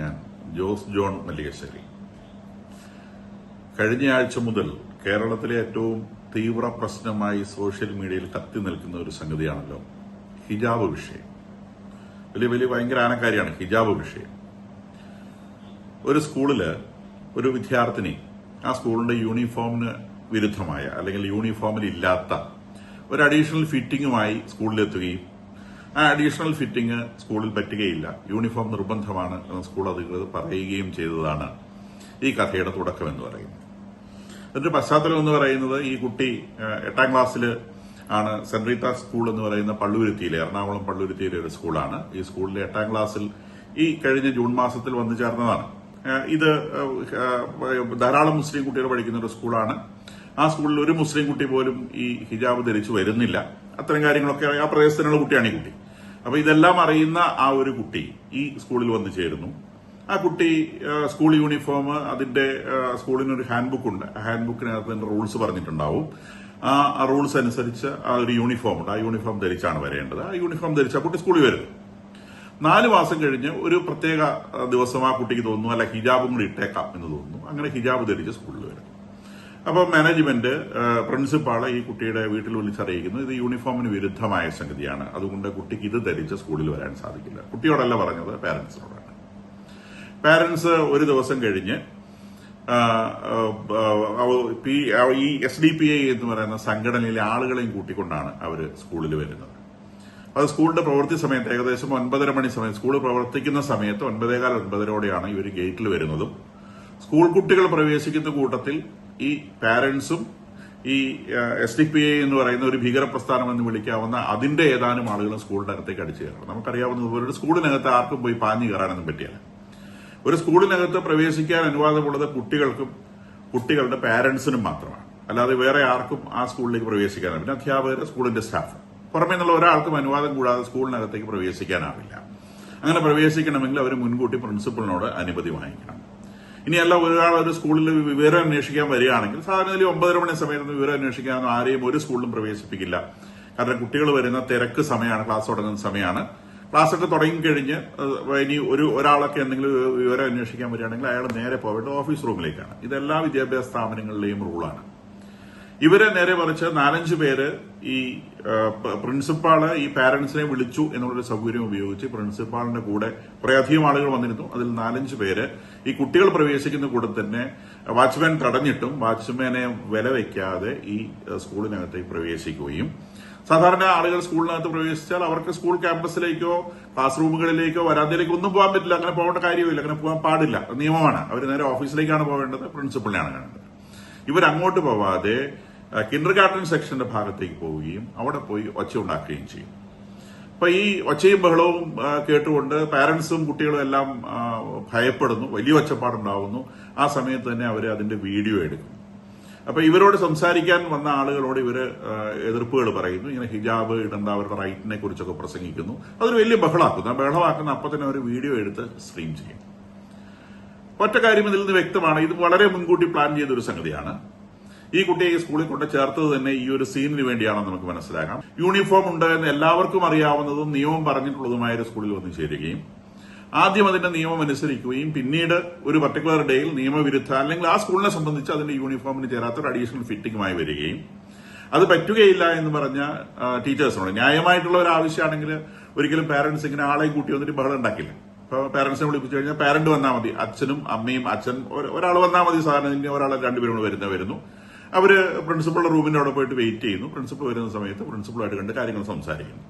ഞാൻ ജോസ് ജോൺ മല്ലികശ്ശേരി. കഴിഞ്ഞ ആഴ്ച മുതൽ കേരളത്തിലെ ഏറ്റവും തീവ്ര പ്രശ്നമായി സോഷ്യൽ മീഡിയയിൽ കത്തി നിൽക്കുന്ന ഒരു സംഗതിയാണല്ലോ ഹിജാബ് വിഷയം. വലിയ വലിയ ഭയങ്കര ആനക്കാരിയാണ് ഹിജാബ് വിഷയം. ഒരു സ്കൂളിൽ ഒരു വിദ്യാർത്ഥിനി ആ സ്കൂളിന്റെ യൂണിഫോമിന് വിരുദ്ധമായ അല്ലെങ്കിൽ യൂണിഫോമിൽ ഇല്ലാത്ത ഒരു അഡീഷണൽ ഫിറ്റിംഗുമായി സ്കൂളിലെത്തുകയും ആ അഡീഷണൽ ഫിറ്റിംഗ് സ്കൂളിൽ പറ്റുകയില്ല. യൂണിഫോം നിർബന്ധമാണ് എന്ന് സ്കൂൾ അധികൃതർ പറയുകയും ചെയ്തതാണ്. ഈ കഥയുടെ തുടക്കം എന്ന് പറയുന്നത്. അതിന്റെ പശ്ചാത്തലം എന്ന് പറയുന്നത് ഈ കുട്ടി എട്ടാം ക്ലാസ്സിൽ ആണ്. സെന്റ് റീത്ത സ്കൂൾ എന്ന് പറയുന്ന പള്ളുരുത്തിയിലെ എറണാകുളം പള്ളുരുത്തിയിലെ ഒരു സ്കൂളാണ് ഈ സ്കൂളിലെ എട്ടാം ക്ലാസ്സിൽ ഈ കഴിഞ്ഞ ജൂൺ മാസത്തിൽ വന്നു ചേർന്നതാണ്. ഇത് ധാരാളം മുസ്ലിം കുട്ടികൾ പഠിക്കുന്ന ഒരു സ്കൂളാണ് ആ സ്കൂളിൽ ഒരു മുസ്ലിം കുട്ടി പോലും ഈ ഹിജാബ് ധരിച്ചു വരുന്നില്ല. അത്തരം കാര്യങ്ങളൊക്കെ ആ പ്രദേശത്തിനുള്ള കുട്ടിയാണ് ഈ കുട്ടി. അപ്പൊ ഇതെല്ലാം അറിയുന്ന ആ ഒരു കുട്ടി ഈ സ്കൂളിൽ വന്നു ചേരുന്നു. ആ കുട്ടി സ്കൂൾ യൂണിഫോം അതിന്റെ സ്കൂളിനൊരു ഹാൻഡ് ബുക്ക് ഉണ്ട്. ആ ഹാൻഡ് ബുക്കിനകത്ത് അതിന്റെ റൂൾസ് പറഞ്ഞിട്ടുണ്ടാവും. ആ റൂൾസ് അനുസരിച്ച് ആ ഒരു യൂണിഫോം ഉണ്ട്. ആ യൂണിഫോം ധരിച്ചാണ് വരേണ്ടത്. ആ യൂണിഫോം ധരിച്ച ആ കുട്ടി സ്കൂളിൽ വരുന്നു. നാല് മാസം കഴിഞ്ഞ് ഒരു പ്രത്യേക ദിവസം ആ കുട്ടിക്ക് തോന്നുന്നു. അല്ല ഹിജാബും കൂടി ഇട്ടേക്കാം എന്ന് തോന്നുന്നു. അങ്ങനെ ഹിജാബ് ധരിച്ച് സ്കൂളിൽ അപ്പോൾ മാനേജ്മെന്റ് പ്രിൻസിപ്പാളെ ഈ കുട്ടിയുടെ വീട്ടിൽ വിളിച്ചറിയിക്കുന്നു. ഇത് യൂണിഫോമിന് വിരുദ്ധമായ സംഗതിയാണ്. അതുകൊണ്ട് കുട്ടിക്ക് ഇത് ധരിച്ച് സ്കൂളിൽ വരാൻ സാധിക്കില്ല. കുട്ടിയോടല്ല പറഞ്ഞത് പാരന്റ്സിനോടാണ് പാരന്റ്സ് ഒരു ദിവസം കഴിഞ്ഞ് ഈ എസ് ഡി പി ഐ എന്ന് പറയുന്ന സംഘടനയിലെ ആളുകളെയും കൂട്ടിക്കൊണ്ടാണ് അവർ സ്കൂളിൽ വരുന്നത്. അത് സ്കൂളിന്റെ പ്രവൃത്തി സമയത്ത് ഏകദേശം ഒൻപതര മണി സമയം സ്കൂൾ പ്രവർത്തിക്കുന്ന സമയത്ത് ഒൻപതേകാൽ ഒൻപതരോടെയാണ് ഇവർ ഗേറ്റിൽ വരുന്നതും. സ്കൂൾ കുട്ടികൾ പ്രവേശിക്കുന്ന കൂട്ടത്തിൽ ഈ പാരന്റ്സും ഈ എസ് ഡി പി ഐ എന്ന് പറയുന്ന ഒരു ഭീകര പ്രസ്ഥാനം എന്ന് വിളിക്കാവുന്ന അതിന്റെ ഏതാനും ആളുകളും സ്കൂളിന്റെ അകത്തേക്ക് അടിച്ചു കയറണം. നമുക്കറിയാവുന്നതുപോലെ ഒരു സ്കൂളിനകത്ത് ആർക്കും പോയി പാഞ്ഞു കയറാനൊന്നും പറ്റിയല്ല ഒരു സ്കൂളിനകത്ത് പ്രവേശിക്കാൻ അനുവാദമുള്ളത് കുട്ടികൾക്കും കുട്ടികളുടെ പാരന്റ്സിനും മാത്രമാണ്. അല്ലാതെ വേറെ ആർക്കും ആ സ്കൂളിലേക്ക് പ്രവേശിക്കാൻ പിന്നെ അധ്യാപകർ സ്കൂളിന്റെ സ്റ്റാഫ് പുറമേ നിന്നുള്ള ഒരാൾക്കും അനുവാദം കൂടാതെ സ്കൂളിനകത്തേക്ക് പ്രവേശിക്കാനാവില്ല. അങ്ങനെ പ്രവേശിക്കണമെങ്കിൽ അവർ മുൻകൂട്ടി പ്രിൻസിപ്പളിനോട് അനുമതി വാങ്ങിക്കണം. ഇനിയല്ല ഒരാൾ ഒരു സ്കൂളിൽ വിവരം അന്വേഷിക്കാൻ വരികയാണെങ്കിൽ സാധാരണ ഒമ്പതര മണി സമയത്ത് വിവരം അന്വേഷിക്കാൻ ആരെയും ഒരു സ്കൂളിലും പ്രവേശിപ്പിക്കില്ല. കാരണം കുട്ടികൾ വരുന്ന തിരക്ക് സമയമാണ് ക്ലാസ് തുടങ്ങുന്ന സമയമാണ്. ക്ലാസ് ഒക്കെ തുടങ്ങിക്കഴിഞ്ഞ് ഇനി ഒരു ഒരാളൊക്കെ എന്തെങ്കിലും വിവരം അന്വേഷിക്കാൻ വരികയാണെങ്കിൽ അയാൾ നേരെ പോവേണ്ടത് ഓഫീസ് റൂമിലേക്കാണ്. ഇതെല്ലാ വിദ്യാഭ്യാസ സ്ഥാപനങ്ങളിലെയും റൂളാണ്. ഇവരെ നേരെ മറിച്ച് നാലഞ്ച് പേര് ഈ പ്രിൻസിപ്പാൾ ഈ പാരന്റ്സിനെ വിളിച്ചു എന്നുള്ളൊരു സൗകര്യം ഉപയോഗിച്ച് പ്രിൻസിപ്പാളിന്റെ കൂടെ കുറെ അധികം ആളുകൾ വന്നിരുന്നു. അതിൽ നാലഞ്ച് പേര് ഈ കുട്ടികൾ പ്രവേശിക്കുന്ന കൂടെ തന്നെ വാച്ച്മാൻ തടഞ്ഞിട്ടും വാച്ച്മാനെ വില വയ്ക്കാതെ ഈ സ്കൂളിനകത്തേക്ക് പ്രവേശിക്കുകയും സാധാരണ ആളുകൾ സ്കൂളിനകത്ത് പ്രവേശിച്ചാൽ അവർക്ക് സ്കൂൾ ക്യാമ്പസിലേക്കോ ക്ലാസ് റൂമുകളിലേക്കോ വരാന്തയിലേക്കോ ഒന്നും പോകാൻ പറ്റില്ല. അങ്ങനെ പോകേണ്ട കാര്യമില്ല അങ്ങനെ പോകാൻ പാടില്ല. നിയമമാണ്. അവർ നേരെ ഓഫീസിലേക്കാണ് പോകേണ്ടത്. പ്രിൻസിപ്പളിനെയാണ് കാണേണ്ടത്. ഇവരങ്ങോട്ട് പോവാതെ കിൻഡർ ഗാർഡൻ സെക്ഷന്റെ ഭാഗത്തേക്ക് പോവുകയും അവിടെ പോയി ഒച്ച ഉണ്ടാക്കുകയും ചെയ്യും. അപ്പൊ ഈ ഒച്ചയും ബഹളവും കേട്ടുകൊണ്ട് പാരന്റ്സും കുട്ടികളും എല്ലാം ഭയപ്പെടുന്നു വലിയ ഒച്ചപ്പാടുണ്ടാവുന്നു. ആ സമയത്ത് തന്നെ അവർ അതിന്റെ വീഡിയോ എടുക്കും. അപ്പൊ ഇവരോട് സംസാരിക്കാൻ വന്ന ആളുകളോട് ഇവർ എതിർപ്പുകൾ പറയുന്നു. ഇങ്ങനെ ഹിജാബ് ഇടേണ്ട അവരുടെ റൈറ്റിനെ കുറിച്ചൊക്കെ പ്രസംഗിക്കുന്നു. അതൊരു വലിയ ബഹളാക്കുന്നു ആ ബഹളമാക്കുന്ന അപ്പൊ തന്നെ ഒരു വീഡിയോ എടുത്ത് സ്ട്രീം ചെയ്യും. ഒറ്റ കാര്യം ഇതിൽ നിന്ന് വ്യക്തമാണ്. ഇത് വളരെ മുൻകൂട്ടി പ്ലാൻ ചെയ്ത ഒരു സംഗതിയാണ്. ഈ കുട്ടിയെ സ്കൂളിൽ കൊണ്ട് ചേർത്തത് തന്നെ ഈ ഒരു സീനിന് വേണ്ടിയാണെന്ന് നമുക്ക് മനസ്സിലാക്കാം. യൂണിഫോം ഉണ്ട് എന്ന് എല്ലാവർക്കും അറിയാവുന്നതും നിയമം പറഞ്ഞിട്ടുള്ളതുമായ ഒരു സ്കൂളിൽ വന്നു ചേരുകയും ആദ്യം അതിന്റെ നിയമം അനുസരിക്കുകയും പിന്നീട് ഒരു പർട്ടിക്കുലർ ഡേയിൽ നിയമവിരുദ്ധ അല്ലെങ്കിൽ ആ സ്കൂളിനെ സംബന്ധിച്ച് അതിന്റെ യൂണിഫോമിന് ചേരാത്ത ഒരു അഡീഷണൽ ഫിറ്റിംഗുമായി വരികയും അത് പറ്റുകയില്ല എന്ന് പറഞ്ഞ ടീച്ചേഴ്സിനോട്. ന്യായമായിട്ടുള്ള ഒരു ആവശ്യമാണെങ്കിൽ ഒരിക്കലും പാരന്റ്സ് ഇങ്ങനെ ആളെ കൂട്ടി വന്നിട്ട് ബഹളം ഉണ്ടാക്കില്ല. ഇപ്പൊ പാരന്റ്സിനെ വിളിപ്പിച്ചു കഴിഞ്ഞാൽ പാരന്റ് വന്നാൽ മതി. അച്ഛനും അമ്മയും അച്ഛൻ ഒരാൾ വന്നാൽ മതി സാധാരണ ഒരാൾ രണ്ടുപേരും കൂടെ വരുന്ന വരുന്നു. അവർ പ്രിൻസിപ്പളുടെ റൂമിന്റെ അവിടെ പോയിട്ട് വെയിറ്റ് ചെയ്യുന്നു. പ്രിൻസിപ്പൾ വരുന്ന സമയത്ത് പ്രിൻസിപ്പളായിട്ട് കണ്ട് കാര്യങ്ങൾ സംസാരിക്കുന്നു.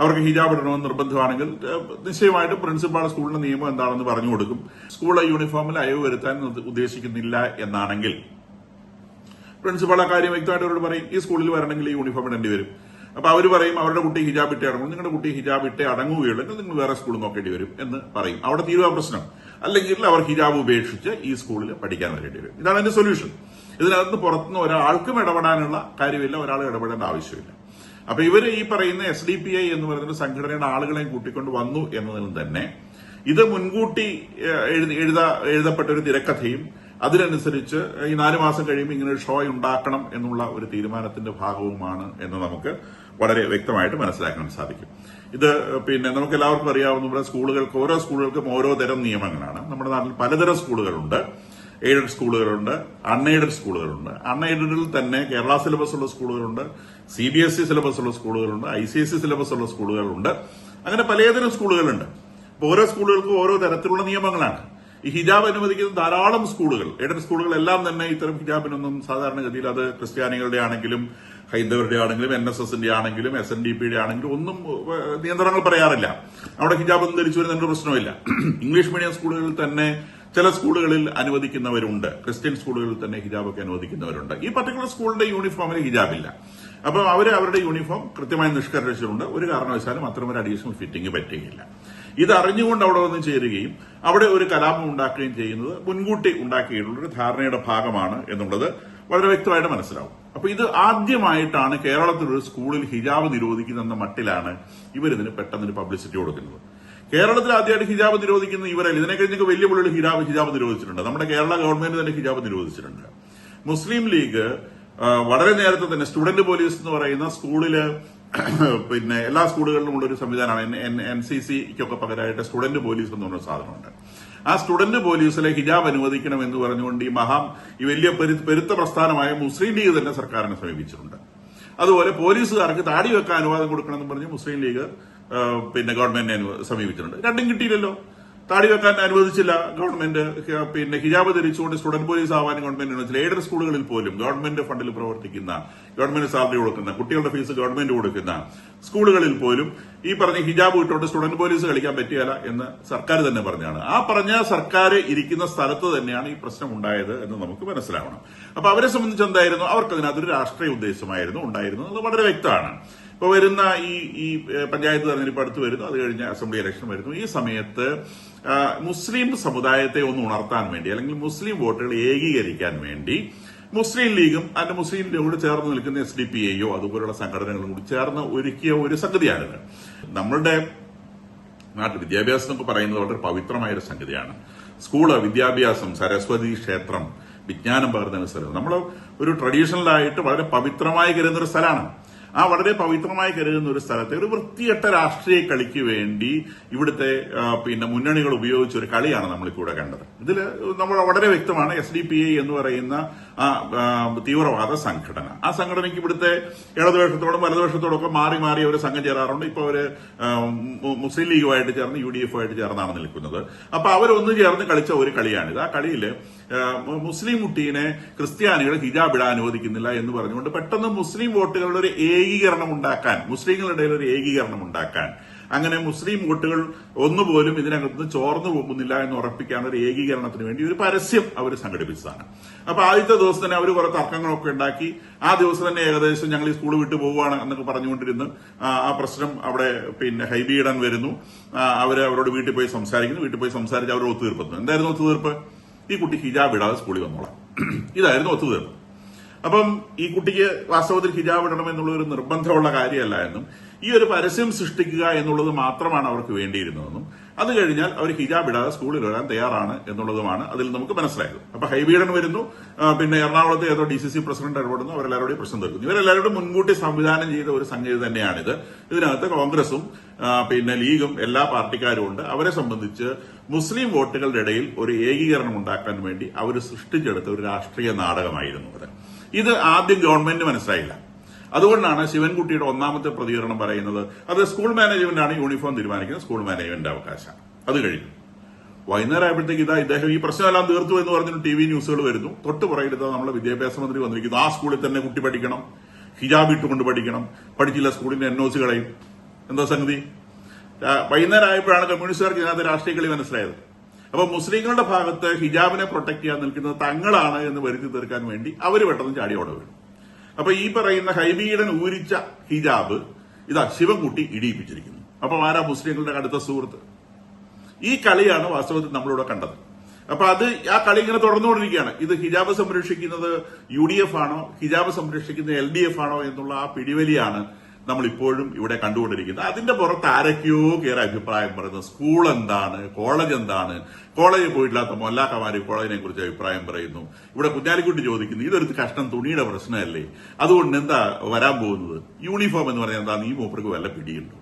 അവർക്ക് ഹിജാബ് ഇടണമെന്ന് നിർബന്ധമാണെങ്കിൽ നിശ്ചയമായിട്ട് പ്രിൻസിപ്പാൾ സ്കൂളിന്റെ നിയമം എന്താണെന്ന് പറഞ്ഞു കൊടുക്കും. സ്കൂളിലെ യൂണിഫോമിൽ അയവ് വരുത്താൻ ഉദ്ദേശിക്കുന്നില്ല എന്നാണെങ്കിൽ പ്രിൻസിപ്പൾ ആ കാര്യം വ്യക്തമായിട്ട് അവരോട് പറയും ഈ സ്കൂളിൽ വരണമെങ്കിൽ ഈ യൂണിഫോം ഇടേണ്ടി വരും. അപ്പൊ അവർ പറയും അവരുടെ കുട്ടി ഹിജാബ് ഇട്ടേ അടങ്ങും. നിങ്ങളുടെ കുട്ടി ഹിജാബ് ഇട്ടേ അടങ്ങുകയുള്ളെങ്കിൽ നിങ്ങൾ വേറെ സ്കൂൾ നോക്കേണ്ടി വരും. എന്ന് പറയും. അവിടെ തീരുവാ പ്രശ്നം. അല്ലെങ്കിൽ അവർ ഹിജാബ് ഉപേക്ഷിച്ച് ഈ സ്കൂളിൽ പഠിക്കാൻ വരേണ്ടി വരും. ഇതാണ് അതിന്റെ സൊല്യൂഷൻ ഇതിനകത്ത് പുറത്തുനിന്ന് ഒരാൾക്കും ഇടപെടാനുള്ള കാര്യമില്ല ഒരാൾ ഇടപെടേണ്ട ആവശ്യമില്ല. അപ്പൊ ഇവർ ഈ പറയുന്ന എസ് ഡി പി ഐ എന്ന് പറയുന്ന സംഘടനയുടെ ആളുകളെയും കൂട്ടിക്കൊണ്ട് വന്നു എന്നതിൽ തന്നെ ഇത് മുൻകൂട്ടി എഴുതി- എഴുതാ എഴുതപ്പെട്ട ഒരു തിരക്കഥയും അതിനനുസരിച്ച് ഈ നാലു മാസം കഴിയുമ്പോൾ ഇങ്ങനെ ഒരു ഷോ ഉണ്ടാക്കണം എന്നുള്ള ഒരു തീരുമാനത്തിന്റെ ഭാഗവുമാണ് എന്ന് നമുക്ക് വളരെ വ്യക്തമായിട്ട് മനസ്സിലാക്കാൻ സാധിക്കും. ഇത് പിന്നെ നമുക്ക് എല്ലാവർക്കും അറിയാവുന്ന സ്കൂളുകൾക്ക് ഓരോ സ്കൂളുകൾക്കും ഓരോ തരം നിയമങ്ങളാണ്. നമ്മുടെ നാട്ടിൽ പലതരം സ്കൂളുകളുണ്ട്. Aided സ്കൂളുകളുണ്ട് unaided സ്കൂളുകളുണ്ട്. അൺഎയ്ഡഡിൽ തന്നെ കേരള സിലബസ് ഉള്ള സ്കൂളുകളുണ്ട് C B S E syllabus ഉള്ള സ്കൂളുകളുണ്ട് I C S E syllabus ഉള്ള സ്കൂളുകളുണ്ട്. അങ്ങനെ പലതരം സ്കൂളുകളുണ്ട്. അപ്പോൾ ഓരോ സ്കൂളുകൾക്കും ഓരോ തരത്തിലുള്ള നിയമങ്ങളാണ്. ഈ ഹിജാബ് അനുവദിക്കുന്ന ധാരാളം സ്കൂളുകൾ എയ്ഡഡ് സ്കൂളുകളെല്ലാം തന്നെ ഇത്തരം ഹിജാബിനൊന്നും സാധാരണഗതിയിൽ അത് ക്രിസ്ത്യാനികളുടെ ആണെങ്കിലും ഹൈന്ദവരുടെ ആണെങ്കിലും എൻ എസ് എസിന്റെ ആണെങ്കിലും എസ് എൻ ഡി പിയുടെ ആണെങ്കിലും ഒന്നും നിയന്ത്രണങ്ങൾ പറയാറില്ല. അവിടെ ഹിജാബ് ഒന്നും ധരിച്ചു വരുന്നതിന്റെ പ്രശ്നമില്ല ഇംഗ്ലീഷ് മീഡിയം സ്കൂളുകളിൽ തന്നെ ചില സ്കൂളുകളിൽ അനുവദിക്കുന്നവരുണ്ട്. ക്രിസ്ത്യൻ സ്കൂളുകളിൽ തന്നെ ഹിജാബൊക്കെ അനുവദിക്കുന്നവരുണ്ട്. ഈ പർട്ടിക്കുലർ സ്കൂളിന്റെ യൂണിഫോമിൽ ഹിജാബില്ല. അപ്പം അവർ അവരുടെ യൂണിഫോം കൃത്യമായി നിഷ്കർഷിച്ചിട്ടുണ്ട് ഒരു കാരണവശാലും അത്തരമൊരു അഡീഷണൽ ഫിറ്റിംഗ് പറ്റുകയില്ല. ഇത് അറിഞ്ഞുകൊണ്ട് അവിടെ വന്ന് ചേരുകയും അവിടെ ഒരു കലാപം ഉണ്ടാക്കുകയും ചെയ്യുന്നത് മുൻകൂട്ടി ഉണ്ടാക്കിയിട്ടുള്ള ഒരു ധാരണയുടെ ഭാഗമാണ് എന്നുള്ളത് വളരെ വ്യക്തമായിട്ട് മനസ്സിലാവും. അപ്പൊ ഇത് ആദ്യമായിട്ടാണ് കേരളത്തിലൊരു സ്കൂളിൽ ഹിജാബ് നിരോധിക്കുന്ന മട്ടിലാണ് ഇവരിതിന് പെട്ടെന്ന് പബ്ലിസിറ്റി കൊടുക്കുന്നത്. കേരളത്തിൽ ആദ്യമായിട്ട് ഹിജാബ് നിരോധിക്കുന്ന ഇവരല്ല. ഇതിനെ കഴിഞ്ഞൊക്കെ വലിയ പുള്ളികൾ ഹിജാബ് ഹിജാബ് നിരോധിച്ചിട്ടുണ്ട്. നമ്മുടെ കേരള ഗവൺമെന്റ് തന്നെ ഹിജാബ് നിരോധിച്ചിട്ടുണ്ട്. മുസ്ലിം ലീഗ് വളരെ നേരത്തെ തന്നെ സ്റ്റുഡന്റ് പോലീസ് എന്ന് പറയുന്ന സ്കൂളിൽ പിന്നെ എല്ലാ സ്കൂളുകളിലും ഉള്ള ഒരു സംവിധാനമാണ്. എൻ സി സിക്കൊക്കെ പകരമായിട്ട് സ്റ്റുഡന്റ് പോലീസ് എന്ന് പറഞ്ഞ സാധനമുണ്ട്. ആ സ്റ്റുഡന്റ് പോലീസിലെ ഹിജാബ് അനുവദിക്കണം എന്ന് പറഞ്ഞുകൊണ്ട് ഈ മഹാ ഈ വലിയ പെരു- പെരുത്ത പ്രസ്ഥാനമായ മുസ്ലിം ലീഗ് തന്നെ സർക്കാരിനെ സമീപിച്ചിട്ടുണ്ട്. അതുപോലെ പോലീസുകാർക്ക് താടി വെക്കാൻ അനുവാദം കൊടുക്കണമെന്ന് പറഞ്ഞ് മുസ്ലിം ലീഗ് പിന്നെ ഗവൺമെന്റിനെ സമീപിച്ചിട്ടുണ്ട്. രണ്ടും കിട്ടിയില്ലല്ലോ. താടി വെക്കാൻ അനുവദിച്ചില്ല ഗവൺമെന്റ് പിന്നെ ഹിജാബ് ധരിച്ചുകൊണ്ട് സ്റ്റുഡന്റ് പോലീസ് ആവാൻ ഗവൺമെന്റ് അനുവദിച്ചില്ല. എയ്ഡഡ് സ്കൂളുകളിൽ പോലും ഗവൺമെന്റ് ഫണ്ടിൽ പ്രവർത്തിക്കുന്ന ഗവൺമെന്റ് സാലറി കൊടുക്കുന്ന കുട്ടികളുടെ ഫീസ് ഗവൺമെന്റ് കൊടുക്കുന്ന സ്കൂളുകളിൽ പോലും ഈ പറഞ്ഞ ഹിജാബ് ഇട്ടുകൊണ്ട് സ്റ്റുഡന്റ് പോലീസ് കളിക്കാൻ പറ്റിയല്ല എന്ന് സർക്കാർ തന്നെ പറഞ്ഞാണ്. ആ പറഞ്ഞ സർക്കാർ ഇരിക്കുന്ന സ്ഥലത്ത് തന്നെയാണ് ഈ പ്രശ്നം ഉണ്ടായത് എന്ന് നമുക്ക് മനസ്സിലാവണം. അപ്പൊ അവരെ സംബന്ധിച്ച് എന്തായിരുന്നു? അവർക്ക് അതിനകത്തൊരു രാഷ്ട്രീയ ഉദ്ദേശമായിരുന്നു ഉണ്ടായിരുന്നു അത് വളരെ വ്യക്തമാണ്. ഇപ്പൊ വരുന്ന ഈ ഈ പഞ്ചായത്ത് തെരഞ്ഞെടുപ്പ് അടുത്ത് വരുന്നു. അത് കഴിഞ്ഞ് അസംബ്ലി ഇലക്ഷൻ വരുന്നു. ഈ സമയത്ത് മുസ്ലിം സമുദായത്തെ ഒന്ന് ഉണർത്താൻ വേണ്ടി അല്ലെങ്കിൽ മുസ്ലിം വോട്ടുകൾ ഏകീകരിക്കാൻ വേണ്ടി മുസ്ലിം ലീഗും അതിന്റെ മുസ്ലിം ലീഗോട് ചേർന്ന് നിൽക്കുന്ന എസ് ഡി പി ഐയോ അതുപോലുള്ള സംഘടനകളും കൂടി ചേർന്ന് ഒരുക്കിയ ഒരു സംഗതിയാണിത്. നമ്മളുടെ നാട്ടിൽ വിദ്യാഭ്യാസം എന്നൊക്കെ പറയുന്നത് വളരെ പവിത്രമായ ഒരു സംഗതിയാണ്. സ്കൂൾ വിദ്യാഭ്യാസം സരസ്വതി ക്ഷേത്രം വിജ്ഞാനം പകർന്ന സ്ഥലം. നമ്മൾ ഒരു ട്രഡീഷണൽ ആയിട്ട് വളരെ പവിത്രമായി കരുതുന്ന ഒരു സ്ഥലമാണ്. ആ വളരെ പവിത്രമായി കരുതുന്ന ഒരു സ്ഥലത്തെ ഒരു വൃത്തികെട്ട രാഷ്ട്രീയ കളിക്ക് വേണ്ടി ഇവിടുത്തെ പിന്നെ മുന്നണികൾ ഉപയോഗിച്ച ഒരു കളിയാണ് നമ്മളിവിടെ കണ്ടത്. ഇതിൽ നമ്മൾ വളരെ വ്യക്തമാണ് എസ് ഡി പി ഐ എന്ന് പറയുന്ന തീവ്രവാദ സംഘടന. ആ സംഘടനയ്ക്ക് ഇവിടുത്തെ ഇടതുപക്ഷത്തോടും വലതുപക്ഷത്തോടും ഒക്കെ മാറി മാറി ഒരു സംഘം ചേരാറുണ്ട്. ഇപ്പൊ അവർ മുസ്ലിം ലീഗുമായിട്ട് ചേർന്ന് യു ഡി എഫുമായിട്ട് ചേർന്നാണ് നിൽക്കുന്നത്. അപ്പൊ അവരൊന്നു ചേർന്ന് കളിച്ച ഒരു കളിയാണിത്. ആ കളിയിൽ മുസ്ലിം കുട്ടീനെ ക്രിസ്ത്യാനികൾ ഹിജാബ് ഇടാൻ അനുവദിക്കുന്നില്ല എന്ന് പറഞ്ഞുകൊണ്ട് പെട്ടെന്ന് മുസ്ലിം വോട്ടുകളുടെ ഒരു ഏകീകരണം ഉണ്ടാക്കാൻ മുസ്ലിങ്ങളുടെ ഒരു ഏകീകരണം ഉണ്ടാക്കാൻ. അങ്ങനെ മുസ്ലിം വോട്ടുകൾ ഒന്നുപോലും ഇതിനകത്ത് ചോർന്നു പോകുന്നില്ല എന്ന് ഉറപ്പിക്കാൻ ഒരു ഏകീകരണത്തിന് വേണ്ടി ഒരു പരസ്യം അവർ സംഘടിപ്പിച്ചതാണ്. അപ്പൊ ആദ്യത്തെ ദിവസം തന്നെ അവർ കുറെ തർക്കങ്ങളൊക്കെ ഉണ്ടാക്കി. ആ ദിവസം തന്നെ ഏകദേശം ഞങ്ങൾ ഈ സ്കൂൾ വിട്ടു പോവുകയാണ് എന്നൊക്കെ പറഞ്ഞുകൊണ്ടിരുന്നു ആ പ്രശ്നം അവിടെ പിന്നെ ഹൈബിയിടാൻ വരുന്നു. അവർ അവർ അവരോട് വീട്ടിൽ പോയി സംസാരിക്കുന്നു. വീട്ടിൽ പോയി സംസാരിച്ച് അവർ ഒത്തുതീർപ്പുന്നു എന്തായിരുന്നു ഒത്തുതീർപ്പ്? ഈ കുട്ടി ഹിജാബ് ഇടാതെ സ്കൂളിൽ വന്നോളാം. ഇതായിരുന്നു ഒത്തുതീർപ്പ്. അപ്പം ഈ കുട്ടിക്ക് വാസ്തവത്തിൽ ഹിജാബ് ഇടണം എന്നുള്ള ഒരു നിർബന്ധമുള്ള കാര്യമല്ല എന്നും ഈ ഒരു പരസ്യം സൃഷ്ടിക്കുക എന്നുള്ളത് മാത്രമാണ് അവർക്ക് വേണ്ടിയിരുന്നതെന്നും അത് കഴിഞ്ഞാൽ അവർ ഹിജാബ് ഇടാതെ സ്കൂളിൽ വരാൻ തയ്യാറാണ് എന്നുള്ളതുമാണ് അതിൽ നമുക്ക് മനസ്സിലായത്. അപ്പൊ ഹൈബീഡൻ വരുന്നു പിന്നെ എറണാകുളത്തെ ഏതോ ഡി സി സി പ്രസിഡന്റ് ഇടപെടുന്നു അവരെല്ലാവരോടും പ്രശ്നം തീർക്കുന്നു. ഇവരെല്ലാവരോടും മുൻകൂട്ടി സംവിധാനം ചെയ്ത ഒരു സംഗതി തന്നെയാണിത്. ഇതിനകത്ത് കോൺഗ്രസും പിന്നെ ലീഗും എല്ലാ പാർട്ടിക്കാരും ഉണ്ട്. അവരെ സംബന്ധിച്ച് മുസ്ലിം വോട്ടുകളുടെ ഇടയിൽ ഒരു ഏകീകരണം ഉണ്ടാക്കാൻ വേണ്ടി അവർ സൃഷ്ടിച്ചെടുത്ത ഒരു രാഷ്ട്രീയ നാടകമായിരുന്നു അത്. ഇത് ആദ്യം ഗവൺമെന്റ് മനസ്സിലായില്ല. അതുകൊണ്ടാണ് ശിവൻകുട്ടിയുടെ ഒന്നാമത്തെ പ്രതികരണം പറയുന്നത് അത് സ്കൂൾ മാനേജ്മെന്റാണ് യൂണിഫോം തീരുമാനിക്കുന്നത് സ്കൂൾ മാനേജ്മെന്റ് അവകാശം. അത് കഴിഞ്ഞു. വൈകുന്നേരം ആയപ്പോഴത്തേക്ക് ഇതാ ഇദ്ദേഹം ഈ പ്രശ്നമെല്ലാം തീർത്തു എന്ന് പറഞ്ഞിട്ട് ടി വി ന്യൂസുകൾ വരുന്നു. തൊട്ട് പുറകിലത്തെ നമ്മുടെ വിദ്യാഭ്യാസ മന്ത്രി വന്നിരിക്കുന്നു. ആ സ്കൂളിൽ തന്നെ കുട്ടി പഠിക്കണം. ഹിജാബ് ഇട്ടുകൊണ്ട് പഠിക്കണം. പഠിച്ചില്ല സ്കൂളിന്റെ എൻ ഒ സി കളയും. എന്താ സംഗതി? വൈകുന്നേരം ആയപ്പോഴാണ് കമ്മ്യൂണിസ്റ്റുകാർക്ക് ഇതിനകത്ത് രാഷ്ട്രീയ കളി മനസ്സിലായത്. അപ്പൊ മുസ്ലിങ്ങളുടെ ഭാഗത്ത് ഹിജാബിനെ പ്രൊട്ടക്ട് ചെയ്യാൻ നിൽക്കുന്നത് തങ്ങളാണ് എന്ന് വരുത്തി തീർക്കാൻ വേണ്ടി അവർ പെട്ടെന്ന് ചാടിയോടെ വീണു അപ്പൊ ഈ പറയുന്ന ഹൈബീഡൻ ഊരിച്ച ഹിജാബ് ഇതാ ശിവൻകുട്ടി ഇടിയിപ്പിച്ചിരിക്കുന്നു. അപ്പൊ ആരാ മുസ്ലിങ്ങളുടെ അടുത്ത സുഹൃത്ത്? ഈ കളിയാണ് വാസ്തവത്തിൽ നമ്മളിവിടെ കണ്ടത്. അപ്പൊ അത് ആ കളി ഇങ്ങനെ തുടർന്നുകൊണ്ടിരിക്കുകയാണ്. ഇത് ഹിജാബ് സംരക്ഷിക്കുന്നത് യു ഡി എഫ് ആണോ? ഹിജാബ് സംരക്ഷിക്കുന്നത് എൽ ഡി എഫ് ആണോ എന്നുള്ള ആ പിടിവലിയാണ് നമ്മൾ ഇപ്പോഴും ഇവിടെ കണ്ടുകൊണ്ടിരിക്കുന്നത്. അതിന്റെ പുറത്ത് ആരൊക്കെയോ കയറി അഭിപ്രായം പറയുന്നത് സ്കൂൾ എന്താണ്? കോളേജ് എന്താണ്? കോളേജിൽ പോയിട്ടില്ലാത്ത മൊല്ലാക്കമാര് കോളേജിനെ കുറിച്ച് അഭിപ്രായം പറയുന്നു. ഇവിടെ കുഞ്ഞാലിക്കുട്ടി ചോദിക്കുന്നു ഇതൊരു കഷ്ണം തുണിയുടെ പ്രശ്നമല്ലേ? അതുകൊണ്ട് എന്താ വരാൻ പോകുന്നത്? യൂണിഫോം എന്ന് പറയുന്നത് എന്താ? നീ മൂപ്പർക്ക് വല്ല പിടിയുണ്ടോ?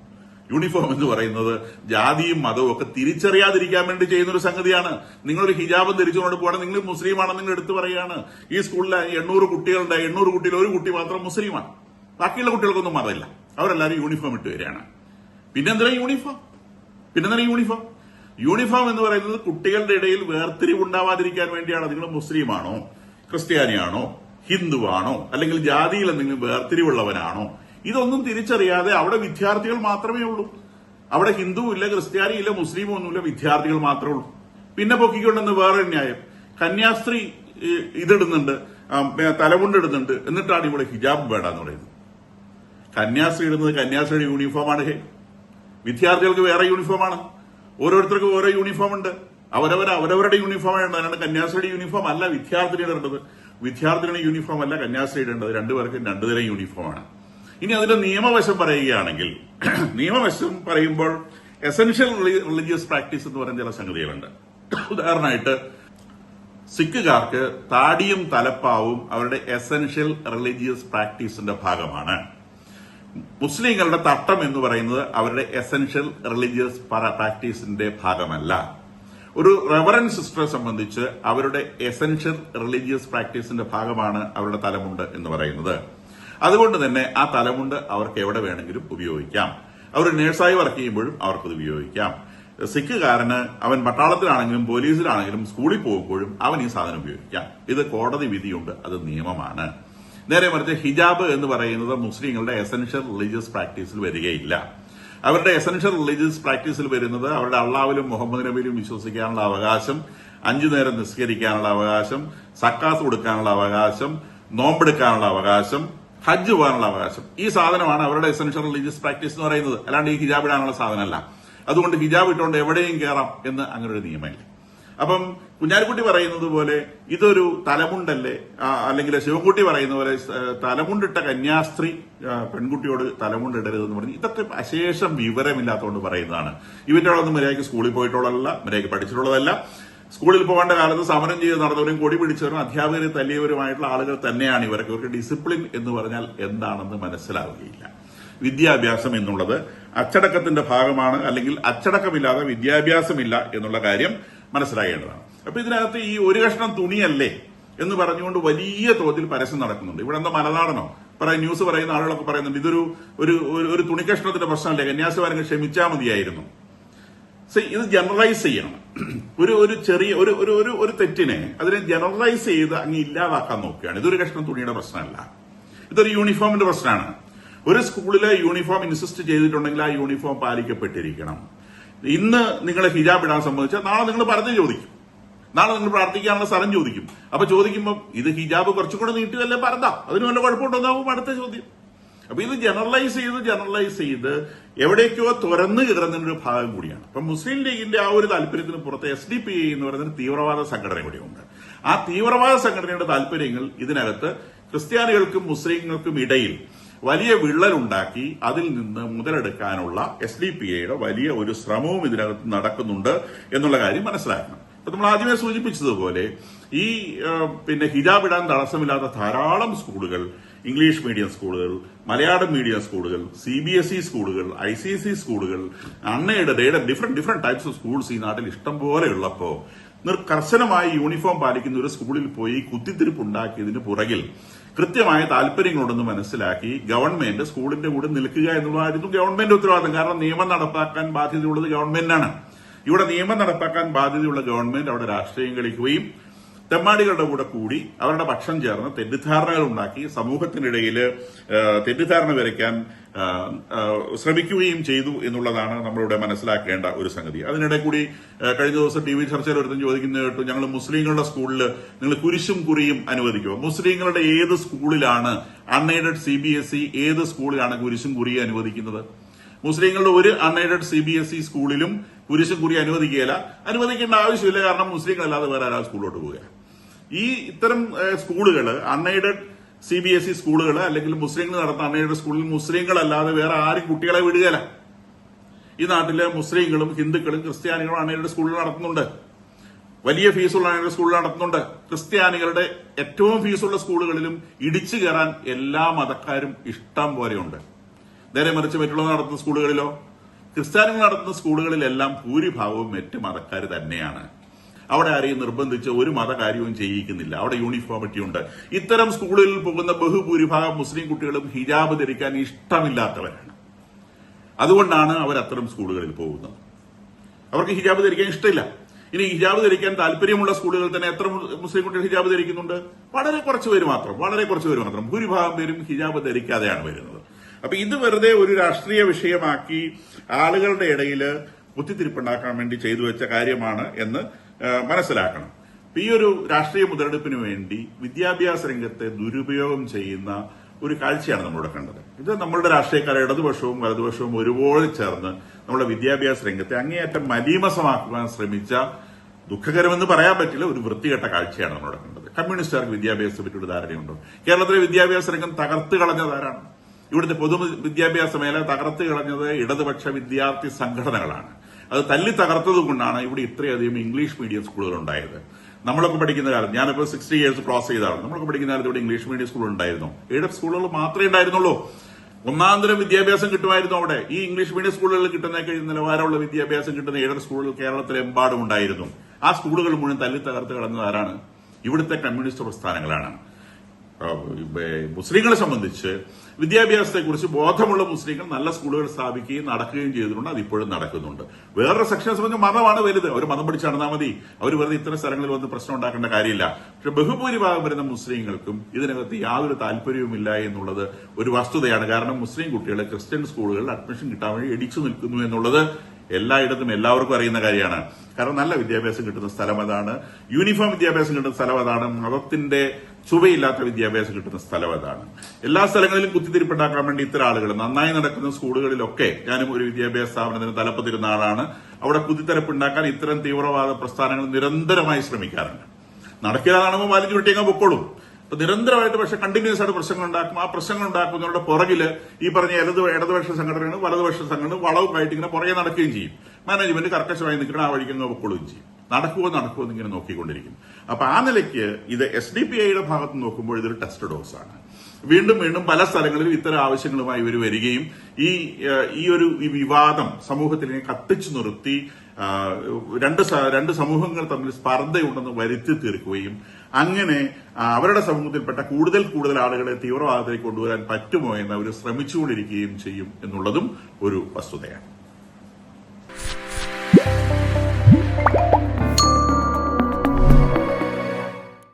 യൂണിഫോം എന്ന് പറയുന്നത് ജാതിയും മതവും ഒക്കെ തിരിച്ചറിയാതിരിക്കാൻ വേണ്ടി ചെയ്യുന്ന ഒരു സംഗതിയാണ്. നിങ്ങളൊരു ഹിജാബ് ധരിച്ചുകൊണ്ട് പോകണം നിങ്ങൾ മുസ്ലിമാണെന്ന് നിങ്ങൾ എടുത്തു പറയുകയാണ്. ഈ സ്കൂളിൽ എണ്ണൂറ് കുട്ടികളുണ്ട് എണ്ണൂറ് കുട്ടിയിൽ ഒരു കുട്ടി മാത്രം മുസ്ലിമാണ്. ബാക്കിയുള്ള കുട്ടികൾക്കൊന്നും മതമില്ല അവരെല്ലാവരും യൂണിഫോം ഇട്ട് വരികയാണ്. പിന്നെന്തിനാ യൂണിഫോം പിന്നെന്തിനാ യൂണിഫോം യൂണിഫോം എന്ന് പറയുന്നത് കുട്ടികളുടെ ഇടയിൽ വേർതിരിവുണ്ടാവാതിരിക്കാൻ വേണ്ടിയാണ്. നിങ്ങൾ മുസ്ലിമാണോ? ക്രിസ്ത്യാനിയാണോ? ഹിന്ദുവാണോ? അല്ലെങ്കിൽ ജാതിയിൽ എന്തെങ്കിലും വേർതിരിവുള്ളവനാണോ? ഇതൊന്നും തിരിച്ചറിയാതെ അവിടെ വിദ്യാർത്ഥികൾ മാത്രമേ ഉള്ളൂ. അവിടെ ഹിന്ദു ഇല്ല ക്രിസ്ത്യാനി ഇല്ല മുസ്ലിമും ഒന്നുമില്ല വിദ്യാർത്ഥികൾ മാത്രമേ ഉള്ളൂ. പിന്നെ പൊക്കിക്കൊണ്ടെന്ന് വേറെ ന്യായം. കന്യാസ്ത്രീ ഇതിടുന്നുണ്ട് തലമുണ്ടിടുന്നുണ്ട് എന്നിട്ടാണ് ഇവിടെ ഹിജാബ് വേണ്ടെന്ന് പറയുന്നത്. കന്യാസ്ത്രീ ഇടുന്നത് കന്യാസ്ത്രീയുടെ യൂണിഫോമാണ് ഹേ. വിദ്യാർത്ഥികൾക്ക് വേറെ യൂണിഫോമാണ് ഓരോരുത്തർക്കും ഓരോ യൂണിഫോം ഉണ്ട്. അവരവർ അവരവരുടെ യൂണിഫോം അല്ലാണ്ട് കന്യാസ്ത്രീയുടെ യൂണിഫോം അല്ല വിദ്യാർത്ഥിനി ഇടേണ്ടത്. വിദ്യാർത്ഥിനിയുടെ യൂണിഫോം അല്ല കന്യാസ്ത്രീ ഇടേണ്ടത്. രണ്ടുപേർക്കും രണ്ടുതരം യൂണിഫോമാണ് ഇനി അതിന്റെ നിയമവശം പറയുകയാണെങ്കിൽ നിയമവശം പറയുമ്പോൾ എസെൻഷ്യൽ റിലീജിയസ് പ്രാക്ടീസ് എന്ന് പറയുന്ന ചില സംഗതികളുണ്ട്. ഉദാഹരണമായിട്ട് സിഖുകാർക്ക് താടിയും തലപ്പാവും അവരുടെ എസെൻഷ്യൽ റിലീജിയസ് പ്രാക്ടീസിന്റെ ഭാഗമാണ്. മുസ്ലിങ്ങളുടെ തട്ടം എന്ന് പറയുന്നത് അവരുടെ എസെൻഷ്യൽ റിലീജിയസ് പ്രാക്ടീസിന്റെ ഭാഗമല്ല. ഒരു റെവറൻ സിസ്റ്ററെ സംബന്ധിച്ച് അവരുടെ എസെൻഷ്യൽ റിലീജിയസ് പ്രാക്ടീസിന്റെ ഭാഗമാണ് അവരുടെ തലമുണ്ട് എന്ന് പറയുന്നത്. അതുകൊണ്ട് തന്നെ ആ തലമുണ്ട് അവർക്ക് എവിടെ വേണമെങ്കിലും ഉപയോഗിക്കാം. അവർ നേഴ്സായി വർക്ക് ചെയ്യുമ്പോഴും അവർക്കത് ഉപയോഗിക്കാം. സിഖുകാരന് അവൻ പട്ടാളത്തിലാണെങ്കിലും പോലീസിലാണെങ്കിലും സ്കൂളിൽ പോകുമ്പോഴും അവൻ ഈ സാധനം ഉപയോഗിക്കാം. ഇത് കോടതി വിധിയുണ്ട് അത് നിയമമാണ്. നേരെ മറിച്ച് ഹിജാബ് എന്ന് പറയുന്നത് മുസ്ലിങ്ങളുടെ എസൻഷ്യൽ റിലീജിയസ് പ്രാക്ടീസിൽ വരികയില്ല. അവരുടെ എസൻഷ്യൽ റിലീജിയസ് പ്രാക്ടീസിൽ വരുന്നത് അവരുടെ അള്ളാവിലും മുഹമ്മദ് നബിയിലും വിശ്വസിക്കാനുള്ള അവകാശം അഞ്ചു നേരം നിസ്കരിക്കാനുള്ള അവകാശം സക്കാസ് കൊടുക്കാനുള്ള അവകാശം നോമ്പെടുക്കാനുള്ള അവകാശം ഹജ്ജ് പോകാനുള്ള അവകാശം. ഈ സാധനമാണ് അവരുടെ എസൻഷ്യൽ റിലീജിയസ് പ്രാക്ടീസ് എന്ന് പറയുന്നത്. അല്ലാണ്ട് ഈ ഹിജാബ് ഇടാനുള്ള സാധനമല്ല. അതുകൊണ്ട് ഹിജാബ് ഇട്ടുകൊണ്ട് എവിടെയും കയറാം എന്ന് അങ്ങനെ ഒരു നിയമമില്ല. അപ്പം കുഞ്ഞാലിക്കുട്ടി പറയുന്നത് പോലെ ഇതൊരു തലമുണ്ടല്ലേ? അല്ലെങ്കിൽ ശിവൻകുട്ടി പറയുന്ന പോലെ തലമുണ്ടിട്ട കന്യാസ്ത്രീ പെൺകുട്ടിയോട് തലമുണ്ടിടരുതെന്ന് പറഞ്ഞു ഇതൊക്കെ അശേഷം വിവരമില്ലാത്തതുകൊണ്ട് പറയുന്നതാണ്. ഇവന്റെ ഒന്നും മര്യാദയ്ക്ക് സ്കൂളിൽ പോയിട്ടുള്ളതല്ല മര്യാദയ്ക്ക് പഠിച്ചിട്ടുള്ളതല്ല. സ്കൂളിൽ പോകേണ്ട കാലത്ത് സമരം ചെയ്ത് നടന്നവരും കൊടി പിടിച്ചവരും അധ്യാപകരെ തല്ലിയവരുമായിട്ടുള്ള ആളുകൾ തന്നെയാണ് ഇവർക്ക് ഇവർക്ക് ഡിസിപ്ലിൻ എന്ന് പറഞ്ഞാൽ എന്താണെന്ന് മനസ്സിലാവുകയില്ല. വിദ്യാഭ്യാസം എന്നുള്ളത് അച്ചടക്കത്തിന്റെ ഭാഗമാണ് അല്ലെങ്കിൽ അച്ചടക്കമില്ലാതെ വിദ്യാഭ്യാസമില്ല എന്നുള്ള കാര്യം മനസ്സിലാക്കേണ്ടതാണ് അപ്പൊ ഇതിനകത്ത് ഈ ഒരു കഷ്ണം തുണിയല്ലേ എന്ന് പറഞ്ഞുകൊണ്ട് വലിയ തോതിൽ പരസ്യം നടക്കുന്നുണ്ട്. ഇവിടെ എന്താ മലനാടനോ? പറയും ന്യൂസ് പറയുന്ന ആളുകളൊക്കെ പറയുന്നുണ്ട് ഇതൊരു ഒരു ഒരു- തുണിക്കഷ്ണത്തിന്റെ പ്രശ്നമല്ലേ? കന്യാസിമാരങ്ങൾ ക്ഷമിച്ചാൽ മതിയായിരുന്നു. ഇത് ജനറലൈസ് ചെയ്യണം. ഒരു ഒരു ചെറിയ ഒരു ഒരു ഒരു ഒരു തെറ്റിനെ അതിനെ ജനറലൈസ് ചെയ്ത് അങ്ങ് ഇല്ലാതാക്കാൻ നോക്കുകയാണ്. ഇതൊരു കഷ്ണം തുണിയുടെ പ്രശ്നമല്ല. ഇതൊരു യൂണിഫോമിന്റെ പ്രശ്നമാണ്. ഒരു സ്കൂളിലെ യൂണിഫോം ഇൻസിസ്റ്റ് ചെയ്തിട്ടുണ്ടെങ്കിൽ ആ യൂണിഫോം പാലിക്കപ്പെട്ടിരിക്കണം. ഇന്ന് നിങ്ങളെ ഹിജാബ് ഇടാൻ സംബന്ധിച്ചാൽ നാളെ നിങ്ങൾ പറഞ്ഞു ചോദിക്കും. നാളെ നിങ്ങൾ പ്രാർത്ഥിക്കാനുള്ള സ്ഥലം ചോദിക്കും. അപ്പൊ ചോദിക്കുമ്പോൾ ഇത് ഹിജാബ് കുറച്ചും കൂടെ പരന്താ? പറഞ്ഞ അതിന് വല്ല കുഴപ്പമുണ്ടോന്നാവും അടുത്ത ചോദ്യം. അപ്പൊ ഇത് ജനറലൈസ് ചെയ്ത് ജനറലൈസ് ചെയ്ത് എവിടേക്കോ തുറന്നു കയറുന്നതിന്റെ ഒരു ഭാഗം കൂടിയാണ്. അപ്പൊ മുസ്ലിം ലീഗിന്റെ ആ ഒരു താല്പര്യത്തിന് പുറത്ത് എസ് ഡി പി എന്ന് പറയുന്ന തീവ്രവാദ സംഘടന കൂടിയുണ്ട് ആ തീവ്രവാദ സംഘടനയുടെ താല്പര്യങ്ങൾ ഇതിനകത്ത് ക്രിസ്ത്യാനികൾക്കും മുസ്ലിങ്ങൾക്കും ഇടയിൽ വലിയ വിള്ളലുണ്ടാക്കി അതിൽ നിന്ന് മുതലെടുക്കാനുള്ള എസ് ഡി പി ഐയുടെ വലിയ ഒരു ശ്രമവും ഇതിനകത്ത് നടക്കുന്നുണ്ട് എന്നുള്ള കാര്യം മനസ്സിലാക്കണം. അപ്പൊ നമ്മൾ ആദ്യമേ സൂചിപ്പിച്ചതുപോലെ ഈ പിന്നെ ഹിജാബ് ഇടാൻ തടസ്സമില്ലാത്ത ധാരാളം സ്കൂളുകൾ ഇംഗ്ലീഷ് മീഡിയം സ്കൂളുകൾ മലയാളം മീഡിയം സ്കൂളുകൾ സി ബി എസ് ഇ സ്കൂളുകൾ ഐ സി എസ് ഇ സ്കൂളുകൾ unaided different different types of schools ഈ നാട്ടിൽ ഇഷ്ടം പോലെ ഉള്ളപ്പോ നിർ- കർശനമായി യൂണിഫോം പാലിക്കുന്ന ഒരു സ്കൂളിൽ പോയി കുത്തിത്തിരിപ്പ് ഉണ്ടാക്കിയതിന് പുറകിൽ കൃത്യമായ താല്പര്യങ്ങളുണ്ടെന്ന് മനസ്സിലാക്കി ഗവൺമെന്റ് സ്കൂളിന്റെ കൂടെ നിൽക്കുക എന്നുള്ളതായിരുന്നു ഗവൺമെന്റ് ഉത്തരവാദിത്തം. കാരണം നിയമം നടപ്പാക്കാൻ ബാധ്യതയുള്ളത് ഗവൺമെന്റാണ് ഇവിടെ നിയമം നടപ്പാക്കാൻ ബാധ്യതയുള്ള ഗവൺമെന്റ് അവിടെ രാഷ്ട്രീയം കളിക്കുകയും തെമ്മാടികളുടെ കൂടെ കൂടി അവരുടെ പക്ഷം ചേർന്ന് തെറ്റിദ്ധാരണകൾ ഉണ്ടാക്കി സമൂഹത്തിനിടയിൽ തെറ്റിദ്ധാരണ വരയ്ക്കാൻ ശ്രമിക്കുകയും ചെയ്തു എന്നുള്ളതാണ് നമ്മളിവിടെ മനസ്സിലാക്കേണ്ട ഒരു സംഗതി. അതിനിടെ കൂടി കഴിഞ്ഞ ദിവസം ടി വി ചർച്ചയിൽ ഒരുത്തും ചോദിക്കുന്ന കേട്ടു ഞങ്ങൾ മുസ്ലിങ്ങളുടെ സ്കൂളിൽ നിങ്ങൾ കുരിശും കുറിയും അനുവദിക്കുക മുസ്ലിങ്ങളുടെ ഏത് സ്കൂളിലാണ് unaided C B S E ഏത് സ്കൂളിലാണ് കുരിശും കുറിയും അനുവദിക്കുന്നത്? മുസ്ലിങ്ങളുടെ ഒരു unaided C B S E സ്കൂളിലും കുരിശും കുറി അനുവദിക്കുകയില്ല. അനുവദിക്കേണ്ട ആവശ്യമില്ല കാരണം മുസ്ലിങ്ങളല്ലാതെ വേറെ ആരാ സ്കൂളിലോട്ട് പോവുക? ഈ ഇത്തരം സ്കൂളുകൾ unaided C B S E സ്കൂളുകൾ അല്ലെങ്കിൽ മുസ്ലിങ്ങൾ നടത്തുന്ന അൺഎയ്ഡഡ് സ്കൂളിൽ മുസ്ലിങ്ങളല്ലാതെ വേറെ ആരും കുട്ടികളെ വിടുകയില്ല. ഈ നാട്ടിലെ മുസ്ലിങ്ങളും ഹിന്ദുക്കളും ക്രിസ്ത്യാനികളും അൺഎയ്ഡഡ് സ്കൂളിൽ നടത്തുന്നുണ്ട്. വലിയ ഫീസുള്ള അൺഎയ്ഡഡ് സ്കൂളിൽ നടത്തുന്നുണ്ട്. ക്രിസ്ത്യാനികളുടെ ഏറ്റവും ഫീസുള്ള സ്കൂളുകളിലും ഇടിച്ചു കയറാൻ എല്ലാ മതക്കാരും ഇഷ്ടം പോലെയുണ്ട്. നേരെ മറിച്ച് മറ്റുള്ളവർ നടത്തുന്ന സ്കൂളുകളിലോ ക്രിസ്ത്യാനികൾ നടത്തുന്ന സ്കൂളുകളിലെല്ലാം ഭൂരിഭാഗവും മറ്റ് മതക്കാർ തന്നെയാണ്. അവിടെ ആരെയും നിർബന്ധിച്ച് ഒരു മതകാര്യവും ചെയ്യിക്കുന്നില്ല. അവിടെ യൂണിഫോമിറ്റി ഉണ്ട്. ഇത്തരം സ്കൂളുകളിൽ പോകുന്ന ബഹുഭൂരിഭാഗം മുസ്ലിം കുട്ടികളും ഹിജാബ് ധരിക്കാൻ ഇഷ്ടമില്ലാത്തവരാണ്. അതുകൊണ്ടാണ് അവർ അത്തരം സ്കൂളുകളിൽ പോകുന്നത്. അവർക്ക് ഹിജാബ് ധരിക്കാൻ ഇഷ്ടമില്ല. ഇനി ഹിജാബ് ധരിക്കാൻ താല്പര്യമുള്ള സ്കൂളുകളിൽ തന്നെ എത്ര മുസ്ലിം കുട്ടികൾ ഹിജാബ് ധരിക്കുന്നുണ്ട്? വളരെ കുറച്ച് പേര് മാത്രം വളരെ കുറച്ച് പേര് മാത്രം. ഭൂരിഭാഗം പേരും ഹിജാബ് ധരിക്കാതെയാണ് വരുന്നത്. അപ്പൊ ഇത് വെറുതെ ഒരു രാഷ്ട്രീയ വിഷയമാക്കി ആളുകളുടെ ഇടയിൽ കുത്തിത്തിരിപ്പുണ്ടാക്കാൻ വേണ്ടി ചെയ്തു വെച്ച കാര്യമാണ് എന്ന് മനസ്സിലാക്കണം. ഈ ഒരു രാഷ്ട്രീയ മുതലെടുപ്പിന് വേണ്ടി വിദ്യാഭ്യാസ രംഗത്തെ ദുരുപയോഗം ചെയ്യുന്ന ഒരു കാഴ്ചയാണ് നമ്മളിവിടെ കണ്ടത്. ഇത് നമ്മളുടെ രാഷ്ട്രീയക്കാർ ഇടതുപക്ഷവും വലതുപക്ഷവും ഒരുപോലെ ചേർന്ന് നമ്മുടെ വിദ്യാഭ്യാസ രംഗത്തെ അങ്ങേയറ്റം മലീമസമാക്കുവാൻ ശ്രമിച്ച ദുഃഖകരമെന്ന് പറയാൻ പറ്റില്ല ഒരു വൃത്തികെട്ട കാഴ്ചയാണ് നമ്മളിവിടെ കണ്ടത്. കമ്മ്യൂണിസ്റ്റുകാർക്ക് വിദ്യാഭ്യാസത്തെ പറ്റി ഒരു ധാരണയുണ്ടോ? കേരളത്തിലെ വിദ്യാഭ്യാസ രംഗം തകർത്ത് കളഞ്ഞതാരാണ് ഇവിടുത്തെ പൊതു വിദ്യാഭ്യാസ മേഖല തകർത്ത് കളഞ്ഞത് ഇടതുപക്ഷ വിദ്യാർത്ഥി സംഘടനകളാണ്. അത് തല്ലി തകർത്തത് കൊണ്ടാണ് ഇവിടെ ഇത്രയധികം ഇംഗ്ലീഷ് മീഡിയം സ്കൂളുകൾ ഉണ്ടായത് നമ്മളൊക്കെ പഠിക്കുന്ന കാലം ഞാനിപ്പോൾ സിക്സ്റ്റി ഇയേഴ്സ് ക്രോസ് ചെയ്താണ് നമ്മളൊക്കെ പഠിക്കുന്ന കാലത്ത് ഇവിടെ ഇംഗ്ലീഷ് മീഡിയം സ്കൂൾ ഉണ്ടായിരുന്നു എയ്ഡഡ് സ്കൂളുകൾ മാത്രമേ ഉണ്ടായിരുന്നുള്ളൂ. ഒന്നാം തരം വിദ്യാഭ്യാസം കിട്ടുമായിരുന്നു അവിടെ. ഈ ഇംഗ്ലീഷ് മീഡിയം സ്കൂളുകളിൽ കിട്ടുന്ന നിലവാരമുള്ള വിദ്യാഭ്യാസം കിട്ടുന്ന ഏഴ് സ്കൂളുകൾ കേരളത്തിലെമ്പാടും ഉണ്ടായിരുന്നു. ആ സ്കൂളുകൾ മുഴുവൻ തല്ലി തകർത്ത് കടന്നതാരാണ് ഇവിടുത്തെ കമ്മ്യൂണിസ്റ്റ് പ്രസ്ഥാനങ്ങളാണ്. മുസ്ലിങ്ങളെ സംബന്ധിച്ച് വിദ്യാഭ്യാസത്തെക്കുറിച്ച് ബോധമുള്ള മുസ്ലിങ്ങൾ നല്ല സ്കൂളുകൾ സ്ഥാപിക്കുകയും നടക്കുകയും ചെയ്തിട്ടുണ്ട്. അതിപ്പോഴും നടക്കുന്നുണ്ട്. വേറൊരു സെക്ഷനെ സംബന്ധിച്ച് മതമാണ് വലുത്. അവർ മതം പഠിച്ച് നടന്നാൽ മതി. അവർ വെറുതെ ഇത്തരം സ്ഥലങ്ങളിൽ വന്ന് പ്രശ്നം ഉണ്ടാക്കേണ്ട കാര്യമില്ല. പക്ഷെ ബഹുഭൂരിഭാഗം വരുന്ന മുസ്ലിങ്ങൾക്കും ഇതിനകത്ത് യാതൊരു താല്പര്യവുമില്ല എന്നുള്ളത് ഒരു വസ്തുതയാണ്. കാരണം മുസ്ലിം കുട്ടികളെ ക്രിസ്ത്യൻ സ്കൂളുകളിൽ അഡ്മിഷൻ കിട്ടാൻ വേണ്ടി ഇടിച്ചു നിൽക്കുന്നു എന്നുള്ളത് എല്ലായിടത്തും എല്ലാവർക്കും അറിയുന്ന കാര്യമാണ്. കാരണം നല്ല വിദ്യാഭ്യാസം കിട്ടുന്ന സ്ഥലം അതാണ്. യൂണിഫോം വിദ്യാഭ്യാസം കിട്ടുന്ന സ്ഥലം അതാണ്. മതത്തിന്റെ ചുവയില്ലാത്ത വിദ്യാഭ്യാസം കിട്ടുന്ന സ്ഥലം അതാണ്. എല്ലാ സ്ഥലങ്ങളിലും കുത്തിത്തിരിപ്പുണ്ടാക്കാൻ വേണ്ടി ഇത്തരം ആളുകൾ നന്നായി നടക്കുന്ന സ്കൂളുകളിലൊക്കെ ഞാനും ഒരു വിദ്യാഭ്യാസ സ്ഥാപനത്തിന് തലപ്പത്തിരുന്ന ആളാണ്. അവിടെ കുത്തിത്തിരപ്പുണ്ടാക്കാൻ ഇത്തരം തീവ്രവാദ പ്രസ്ഥാനങ്ങൾ നിരന്തരമായി ശ്രമിക്കാറുണ്ട്. നടക്കില്ലാതാണെന്ന് വലിച്ചു വിട്ടിയങ്ങ് പൊക്കോളും. നിരന്തരമായിട്ട് പക്ഷെ കണ്ടിന്യൂസ് ആയിട്ട് പ്രശ്നങ്ങൾ ഉണ്ടാക്കും ആ പ്രശ്നങ്ങൾ ഉണ്ടാക്കുന്നവരുടെ പുറകിൽ ഈ പറഞ്ഞ ഇടത് ഇടതുപക്ഷ സംഘടനകൾ വലതുപക്ഷ സംഘടന വളവുമായിട്ട് ഇങ്ങനെ പുറകെ നടക്കുകയും ചെയ്യും. മാനേജ്മെന്റ് കർക്കശമായി നിൽക്കണം ആ വഴിക്ക് നോക്കുകയും ചെയ്യും. നടക്കുമോ നടക്കുമോ എന്ന് ഇങ്ങനെ നോക്കിക്കൊണ്ടിരിക്കും. അപ്പൊ ആ നിലയ്ക്ക് ഇത് എസ് ഡി പി ഐയുടെ ഭാഗത്ത് നോക്കുമ്പോൾ ഇതൊരു ടെസ്റ്റ് ആണ്. വീണ്ടും വീണ്ടും പല സ്ഥലങ്ങളിലും ഇത്തരം ആവശ്യങ്ങളുമായി ഇവർ വരികയും ഈ ഈ ഒരു ഈ വിവാദം സമൂഹത്തിൽ കത്തിച്ചു നിർത്തി രണ്ട് രണ്ട് സമൂഹങ്ങൾ തമ്മിൽ സ്പർദ്ധയുണ്ടെന്ന് വരുത്തി തീർക്കുകയും അങ്ങനെ അവരുടെ സമൂഹത്തിൽപ്പെട്ട കൂടുതൽ കൂടുതൽ ആളുകളെ തീവ്രവാദത്തിലേക്ക് കൊണ്ടുവരാൻ പറ്റുമോ എന്ന് അവർ ശ്രമിച്ചുകൊണ്ടിരിക്കുകയും ചെയ്യും എന്നുള്ളതും ഒരു വസ്തുതയാണ്.